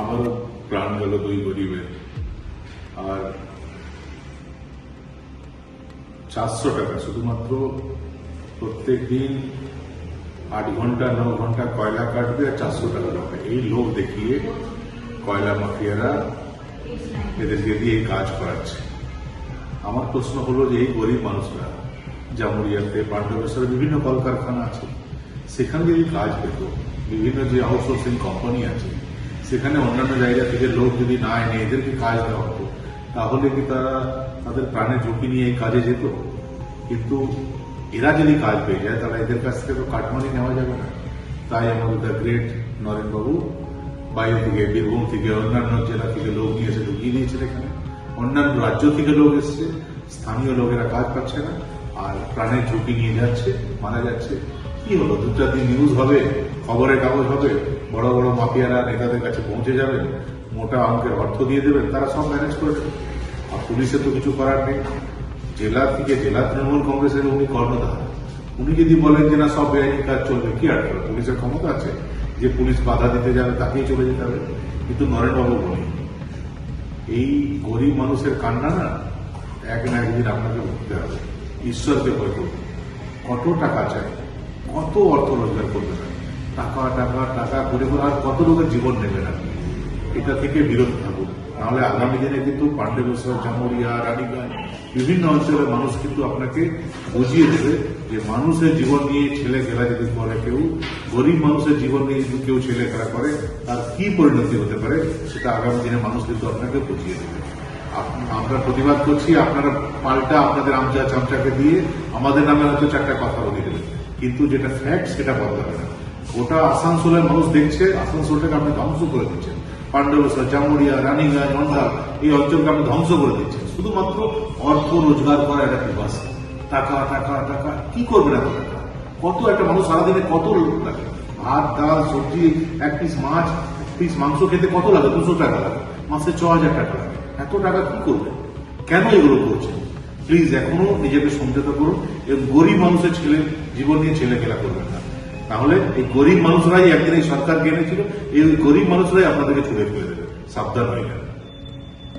আমারও প্রাণ গেল দুই গরিবের আর চারশো টাকা শুধুমাত্র প্রত্যেক দিন আট ঘণ্টা, ন ঘণ্টা কয়লা কাটবে আর চারশো টাকা পাবে এই লোক দেখিয়ে কয়লা মাফিয়ারা এদেরকে দিয়ে কাজ করাচ্ছে। আমার প্রশ্ন হলো যে এই গরিব মানুষরা, জামুরিয়াতে, পাণ্ডবেশ্বরে বিভিন্ন কলকারখানা আছে, সেখানে যদি কাজ পেত। বিভিন্ন যে আউটসোর্সিং কোম্পানি আছে সেখানে অন্যান্য জায়গা থেকে লোক যদি না এনে এদেরকে কাজ দেওয়া হতো, তাহলে কি তারা তাদের প্রাণের ঝুঁকি নিয়ে এই কাজে যেত? কিন্তু এরা যদি কাজ পেয়ে যায়, তাহলে এদের কাছ থেকে তো কাটমানি নেওয়া যাবে না। তাই আমাদের দ্য গ্রেট নরেনবাবু বাইরে থেকে, বীরভূম থেকে, অন্যান্য জেলা থেকে লোক নিয়ে এসে ঢুকিয়ে দিয়েছে এখানে। অন্যান্য রাজ্য থেকে লোক এসছে। স্থানীয় লোকেরা কাজ পাচ্ছে না, আর প্রাণের ঝুঁকি নিয়ে যাচ্ছে, মারা যাচ্ছে। কি হলো? দু, চার দিন নিউজ হবে, খবরের কাগজ হবে, বড় বড় মাফিয়ারা নেতাদের কাছে পৌঁছে যাবেন, মোটা অঙ্কের অর্থ দিয়ে দেবেন, তারা সব ম্যানেজ করে দেবে। আর পুলিশের তো কিছু করার নেই। জেলা থেকে জেলা তৃণমূল কংগ্রেসের উনি কর্ণধার। উনি যদি বলেন যে না, সব বেআইনি কাজ চলবে, কি আটকাবে পুলিশের ক্ষমতা আছে যে পুলিশ বাধা দিতে যাবে, তাকেই চলে যেতে হবে। কিন্তু নরেনবাবু বলেন, এই গরিব মানুষের কান্না না, এক না একদিন আপনাকে ভুগতে হবে। ঈশ্বরকে ভয় করবে কত টাকা চাই? কত অর্থ রোজগার করবে? না টাকা টাকা টাকা করে করে আর কত লোকের জীবন নেবেন আপনি এটা থেকে বিরত থাকুন নাহলে আগামী দিনে কিন্তু পাণ্ডবেশ্বর জামুরিয়া রানীগঞ্জ, বিভিন্ন অঞ্চলের মানুষ কিন্তু আপনাকে বুঝিয়ে দেবে যে মানুষের জীবন নিয়ে ছেলে খেলা যদি করে কেউ, গরিব মানুষের জীবন নিয়ে যদি কেউ ছেলে খেলা করে, তার কি পরিণতি হতে পারে সেটা আগামী দিনে মানুষ কিন্তু আপনাকে বুঝিয়ে দেবে। আমরা প্রতিবাদ করছি, আপনারা পাল্টা আপনাদের আমচা চামচাকে দিয়ে আমাদের নামে হয়তো চারটা কথা বলে দেবেন। কিন্তু যেটা ফ্যাক্ট সেটা বদলাবে না ওটা আসানসোলের মানুষ দেখছে, আসানসোলটাকে আপনি ধ্বংস করে দিচ্ছেন। পাণ্ডবেশ্বর জামুরিয়া রানীগঞ্জ অন্ধার এই অঞ্চলকে আপনি ধ্বংস করে দিচ্ছেন। শুধুমাত্র অর্থ রোজগার করা একটা বিবাস টাকা টাকা টাকা, কি করবে না টাকা কত একটা মানুষ সারাদিনে কত লাগে ভাত, ডাল, সবজি, এক পিস মাছ, এক পিস মাংস খেতে কত লাগে? দুশো টাকা লাগে। মাসে ছ হাজার টাকা লাগে। এত টাকা কি করবে? কেন এগুলো করছেন? প্লিজ এখনও নিজেকে সমঝোতা করুন এবং গরিব মানুষের ছেলে জীবন নিয়ে ছেলে খেলা করবেন না। তাহলে এই গরিব মানুষরাই একদিন এই সরকার এনেছিল, এই গরিব মানুষরাই আপনাদেরকে ছুড়ে ফেলে দেবে। সাবধান হয়ে যান।